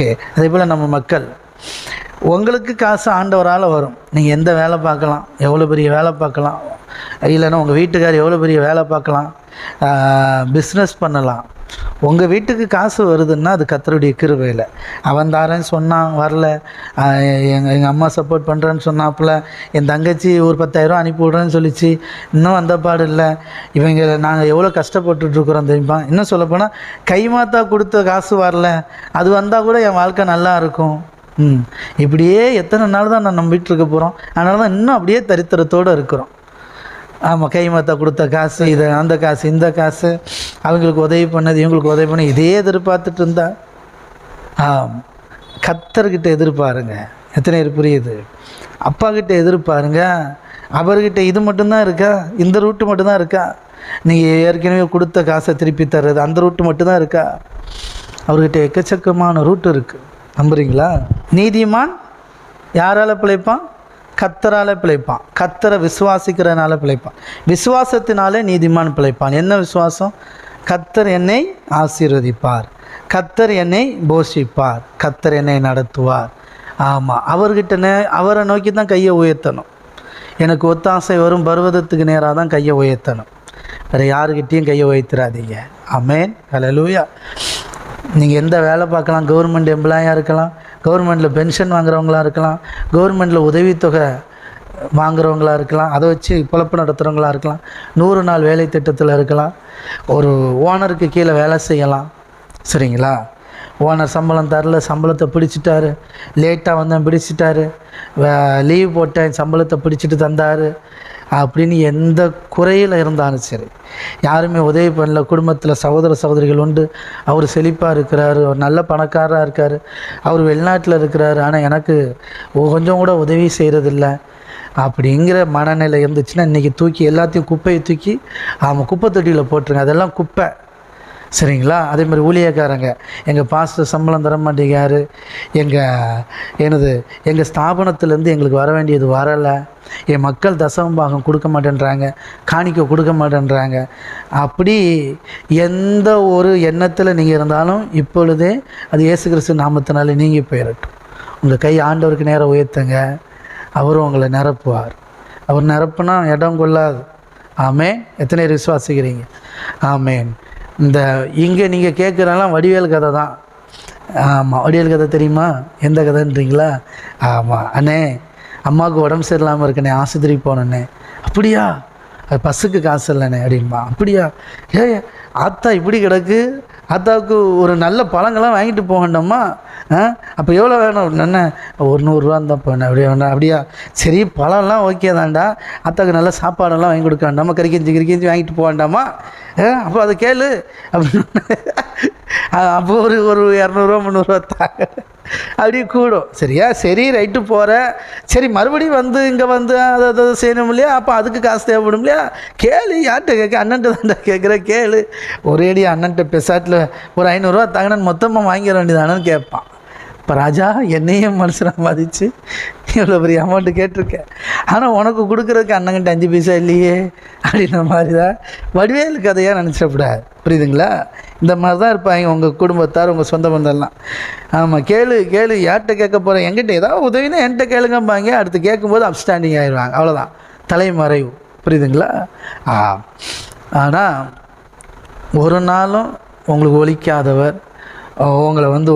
Okay. அதே போல் நம்ம மக்கள் உங்களுக்கு காசு ஆண்டவரால் வரும். நீங்கள் எந்த வேலை பார்க்கலாம்? எவ்வளோ பெரிய வேலை பார்க்கலாம்? இல்லைன்னா உங்கள் வீட்டுக்கார் எவ்வளோ பெரிய வேலை பார்க்கலாம்? பிஸ்னஸ் பண்ணலாம். உங்கள் வீட்டுக்கு காசு வருதுன்னா அது கத்தருடைய கிருவையில் அவன் தாரேன்னு சொன்னான் வரல. எங்கள் எங்கள் அம்மா சப்போர்ட் பண்ணுறேன்னு சொன்னாப்புல. என் தங்கச்சி ஒரு பத்தாயிரம் அனுப்பி விட்றேன்னு சொல்லிச்சு. இன்னும் வந்த பாடு இல்லை. இவங்க நாங்கள் எவ்வளோ கஷ்டப்பட்டுட்ருக்குறோம் தெரியுமா? இன்னும் சொல்லப்போனால் கைமாத்தா கொடுத்த காசு வரல. அது வந்தால் கூட என் வாழ்க்கை நல்லா இருக்கும். ம். இப்படியே எத்தனை நாள் தான் நான் நம்பிட்டு இருக்க போகிறோம் அதனால தான் இன்னும் அப்படியே தரித்திரத்தோடு இருக்கிறோம். ஆமாம் கைமாத்தா கொடுத்த காசு இதை அந்த காசு இந்த காசு. அவங்களுக்கு உதவி பண்ணது இவங்களுக்கு உதவி பண்ண இதே எதிர்பார்த்துட்டு இருந்தா. ஆம். கத்தர்கிட்ட எதிர்பாருங்க. எத்தனை பேர் புரியுது? அப்பா கிட்ட எதிர்பாருங்க. அவர்கிட்ட இது மட்டும்தான் இருக்கா? இந்த ரூட்டு மட்டும்தான் இருக்கா? நீங்கள் ஏற்கனவே கொடுத்த காசை திருப்பி தர்றது அந்த ரூட்டு மட்டும்தான் இருக்கா? அவர்கிட்ட எக்கச்சக்கமான ரூட் இருக்குது நம்புறீங்களா? நீதிமான் யாரால் பிழைப்பான்? கத்தரால் பிழைப்பான். கத்தரை விசுவாசிக்கிறனால பிழைப்பான். விசுவாசத்தினாலே நீதிமான் பிழைப்பான். என்ன விசுவாசம்? கத்தர் என்னை ஆசீர்வதிப்பார். கத்தர் என்னை போஷிப்பார். கத்தர் என்னை நடத்துவார். ஆமாம் அவர்கிட்ட நே அவரை நோக்கி தான் கையை உயர்த்தணும். எனக்கு ஒத்தாசை வரும் பர்வதத்துக்கு நேராக தான் கையை உயர்த்தணும். வேறு யாருக்கிட்டேயும் கையை உயர்த்திடாதீங்க அமேன் கலலூயா நீங்கள் எந்த வேலை பார்க்கலாம் கவர்மெண்ட் எம்ப்ளாயாக இருக்கலாம் கவர்மெண்ட்டில் பென்ஷன் வாங்குறவங்களா இருக்கலாம் கவர்மெண்ட்டில் உதவித்தொகை வாங்குறவங்களா இருக்கலாம் அதை வச்சு பொழப்பு நடத்துகிறவங்களா இருக்கலாம் நூறு நாள் வேலை திட்டத்தில் இருக்கலாம் ஒரு ஓனருக்கு கீழே வேலை செய்யலாம். சரிங்களா? ஓனர் சம்பளம் தரல சம்பளத்தை பிடிச்சிட்டாரு. லேட்டாக வந்தேன் பிடிச்சிட்டாரு. லீவ் போட்டேன் சம்பளத்தை பிடிச்சிட்டு தந்தார். அப்படின்னு எந்த குறையில் இருந்தாலும் சரி யாருமே உதவி பண்ணல. குடும்பத்தில் சகோதர சகோதரிகள் உண்டு. அவர் செழிப்பாக இருக்கிறாரு அவர் நல்ல பணக்காரராக இருக்கார். அவர் வெளிநாட்டில் இருக்கிறாரு. ஆனால் எனக்கு கொஞ்சம் கூட உதவி செய்கிறதில்ல அப்படிங்கிற மனநிலை இருந்துச்சுன்னா இன்றைக்கி தூக்கி எல்லாத்தையும் குப்பையை தூக்கி அவன் குப்பை தொட்டியில் போட்டுருங்க. அதெல்லாம் குப்பை. சரிங்களா? அதே மாதிரி ஊழியக்காரங்க எங்கள் பாஸ்டர் சம்பளம் தர மாட்டேங்கார் எங்கள் எனது எங்கள் ஸ்தாபனத்துலேருந்து எங்களுக்கு வர வேண்டியது வரலை. என் மக்கள் தசமபாகம் கொடுக்க மாட்டேன்றாங்க. காணிக்க கொடுக்க மாட்டேன்றாங்க. அப்படி எந்த ஒரு எண்ணத்தில் நீங்கள் இருந்தாலும் இப்பொழுதே அது இயேசு கிறிஸ்து நாமத்தினாலே நீங்கி போயிடட்டும் உங்கள் கை ஆண்டவருக்கு நேரம் உயர்த்துங்க. அவரும் உங்களை நிரப்புவார். அவர் நிரப்புனா இடம் கொள்ளாது. ஆமேன். எத்தனை பேர் விசுவாசிக்கிறீங்க? ஆமேன். இந்த இங்கே நீங்கள் கேட்குறலாம் வடிவேல் கதை தான். ஆமாம் வடிவேல் கதை தெரியுமா? எந்த கதைன்றீங்களா? ஆமாம் அண்ணே அம்மாவுக்கு உடம்பு சரியில்லாமல் இருக்கனே ஆஸ்பத்திரிக்கு போனேண்ணே அப்படியா? அது பஸ்ஸுக்கு காசு இல்லைண்ணே அப்படின்பா. அப்படியா? ஏ ஆத்தா இப்படி கிடக்கு. அத்தாவுக்கு ஒரு நல்ல பழங்கள்லாம் வாங்கிட்டு போக வேண்டாமா ஆ? அப்போ எவ்வளோ வேணும்? என்ன? ஒரு நூறுரூவா இருந்தால் போனேன் அப்படியே வேண்டாம் அப்படியா? சரி பழம்லாம் ஓகே தான்டா. அத்தாவுக்கு நல்ல சாப்பாடெல்லாம் வாங்கி கொடுக்க வேண்டாமா. கறிக்கஞ்சி கறிக்கஞ்சி வாங்கிட்டு போக வேண்டாமா? ஆ? அப்போ அதை கேளு. அப்படின்னு அப்போ ஒரு ஒரு இரநூறுவா முந்நூறுரூவா தாங்க. அப்படியே கூடும். சரியா? சரி ரைட்டு போகிற சரி மறுபடியும் வந்து இங்கே வந்து அதை அதை செய்யணும் இல்லையா? அப்போ அதுக்கு காசு தேவைப்படும் இல்லையா? கேளு யார்கிட்ட கேட்க அண்ணன்ட்ட தான்டா கேட்குற கேளு. ஒரேடி அண்ணன்ட்ட பெசாட்டில் ஒரு ஐநூறுரூவா தகனன் மொத்தமாக வாங்கிட வேண்டியதானு கேட்பான். இப்போ ராஜா என்னையும் மனுஷனாக மதித்து இவ்வளோ பெரிய அமௌண்ட்டு கேட்டிருக்கேன் ஆனால் உனக்கு கொடுக்குறதுக்கு அண்ணங்கிட்ட அஞ்சு பைசா இல்லையே அப்படின்ற மாதிரி தான் வடிவேல் கதையாக நினச்சிடக்கூடாது. புரியுதுங்களா? இந்த மாதிரி தான் இருப்பாங்க உங்கள் குடும்பத்தார் உங்கள் சொந்த பந்தம்லாம் ஆமாம் கேளு கேளு யார்கிட்ட கேட்க போகிறேன் என்கிட்ட ஏதாவது உதவினா என்கிட்ட கேளுங்கம்பாங்க. அடுத்து கேட்கும்போது அப்ஸ்டாண்டிங் ஆயிடுவாங்க. அவ்வளோதான் தலைமறைவு. புரியுதுங்களா? ஆ. ஆனால் ஒரு நாளும் உங்களுக்கு ஒழிக்காதவர் உங்களை வந்து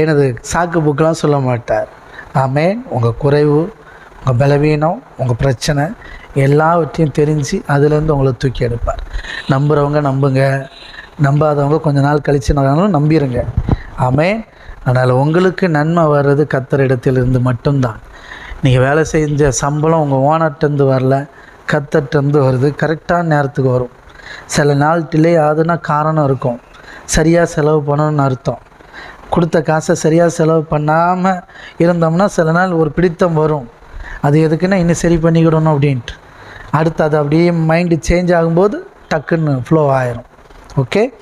எனது சாக்கு புக்கெலாம் சொல்ல மாட்டார். ஆமே உங்கள் குறைவு உங்கள் பலவீனம் உங்கள் பிரச்சனை எல்லாவற்றையும் தெரிஞ்சு அதுலேருந்து உங்களை தூக்கி எடுப்பார். நம்புகிறவங்க நம்புங்க. நம்பாதவங்க கொஞ்ச நாள் கழிச்சு நாங்களும் நம்பிடுங்க ஆமே அதனால் உங்களுக்கு நன்மை வர்றது கத்தர் இடத்திலிருந்து மட்டும்தான். நீங்கள் வேலை செஞ்ச சம்பளம் உங்கள் ஓனர்ட்டேருந்து வரல கத்தர்ட்டேருந்து வருது கரெக்டான நேரத்துக்கு வரும். சில நாள் டிலே ஆகுதுன்னா காரணம் இருக்கும். சரியாக செலவு பண்ணணும்னு அர்த்தம். கொடுத்த காசை சரியாக செலவு பண்ணாமல் இருந்தோம்னா சில நாள் ஒரு பிடித்தம் வரும். அது எதுக்குன்னா இன்னும் சரி பண்ணிக்கிடணும் அப்படின்ட்டு. அடுத்து அது அப்படியே மைண்டு சேஞ்ச் ஆகும்போது டக்குன்னு ஃப்ளோ ஆயிரும். ஓகே